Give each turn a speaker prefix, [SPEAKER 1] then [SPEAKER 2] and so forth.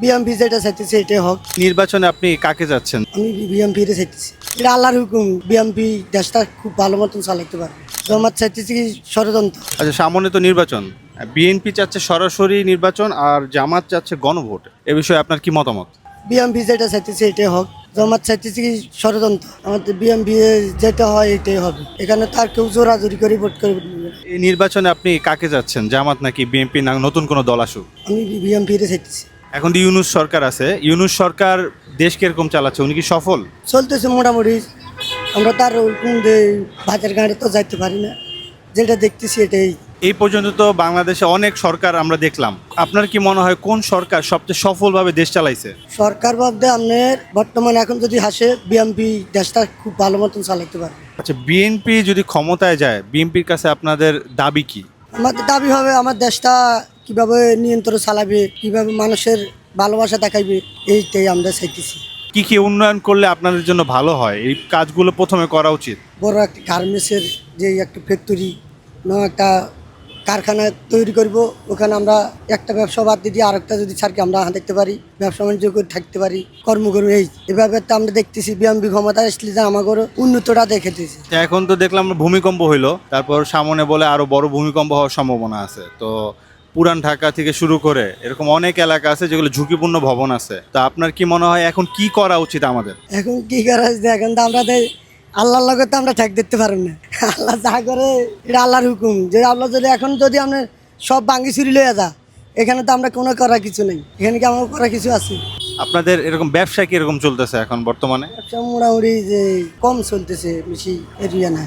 [SPEAKER 1] BMP যেটা চাইতেছে এটাই হোক।
[SPEAKER 2] নির্বাচনে আপনি কাকে যাচ্ছেন?
[SPEAKER 1] আমি বিএমপি রে চাইতেছি। এটা আল্লাহর হুকুম বিএমপি দেশটা খুব ভালো মতন চালাইতে পারবে জমাত চাইতেছি কি ষড়যন্ত্র।
[SPEAKER 2] আচ্ছা সামনে তো নির্বাচন। বিএনপি চাচ্ছে সরাসরি নির্বাচন আর জামাত চাচ্ছে গণভোট। এ বিষয়ে আপনার কি মতামত?
[SPEAKER 1] বিএমপি যেটা চাইতেছে এটাই হোক। জমাত চাইতেছি কি ষড়যন্ত্র। আমাদের বিএমপি যেটা হয় এটাই হবে। এখানে তার কেউ জোরাজোরি করে ভোট করে
[SPEAKER 2] এই নির্বাচনে আপনি কাকে যাচ্ছেন? জামাত নাকি বিএনপি না নতুন কোনো দল আসুক?
[SPEAKER 1] আমি বিএমপি রে চাইতেছি।
[SPEAKER 2] এখন তো ইউনুস সরকার আছে। ইউনুস সরকার দেশ কীরকম চালাচ্ছে? উনি কি সফল?
[SPEAKER 1] চলতেছে মোটামুটি। আমরা তার বাজার গাড়ি তো যাইতে পারি না। যেটা দেখতেছি এটাই।
[SPEAKER 2] এই পর্যন্ত তো বাংলাদেশে অনেক সরকার আমরা দেখলাম। আপনার কি মনে হয় কোন সরকার সবচেয়ে সফলভাবে দেশ চালাইছে?
[SPEAKER 1] সরকার ভাবতে আপনার বর্তমানে এখন যদি হাসে বিএমপি দেশটা খুব ভালো মতন চালাইতে পারে।
[SPEAKER 2] আচ্ছা বিএনপি যদি ক্ষমতায় যায় বিএনপির কাছে আপনাদের দাবি কি?
[SPEAKER 1] আমাদের দাবি হবে আমার দেশটা কীভাবে নিয়ন্ত্রণ চালাবে কীভাবে মানুষের ভালোবাসা দেখাইবে এইটাই আমরা চাইতেছি।
[SPEAKER 2] কি কি উন্নয়ন করলে আপনাদের জন্য ভালো হয়? এই কাজগুলো প্রথমে করা উচিত।
[SPEAKER 1] বড় একটা গার্মেন্টসের যে একটা ফ্যাক্টরি না একটা কারখানা তৈরি করব ওখানে আমরা একটা ব্যবসা বাদ দিয়ে আর একটা যদি ছাড়কে আমরা দেখতে পারি ব্যবসা বাণিজ্য করে থাকতে পারি কর্ম করব এই এভাবে তো আমরা দেখতেছি বিএমপি ক্ষমতা আসলে যে আমাদের উন্নতটা দেখেতেছি।
[SPEAKER 2] এখন তো দেখলাম ভূমিকম্প হইল তারপর সামনে বলে আরও বড় ভূমিকম্প হওয়ার সম্ভাবনা আছে। তো পুরান ঢাকা থেকে শুরু করে এরকম অনেক এলাকা আছে যেগুলো ঝুঁকিপূর্ণ ভবন আছে। তা আপনার কি মনে হয় এখন কি করা উচিত আমাদের?
[SPEAKER 1] এখন কি করা হয়েছে এখন তো আমরা তো আল্লাহর লগে তো আমরা ঠেক দেখতে পারেন না। আল্লাহ যা করে এটা আল্লাহর হুকুম। যে আল্লাহ যদি এখন যদি আমরা সব ভাঙ্গি চুরি লইয়া যা এখানে তো আমরা কোনো করার কিছু নেই। এখানে কি আমার করার কিছু আছে?
[SPEAKER 2] আপনাদের এরকম ব্যবসা কি এরকম চলতেছে এখন বর্তমানে?
[SPEAKER 1] ব্যবসা মোটামুটি যে কম চলতেছে বেশি এরিয়া না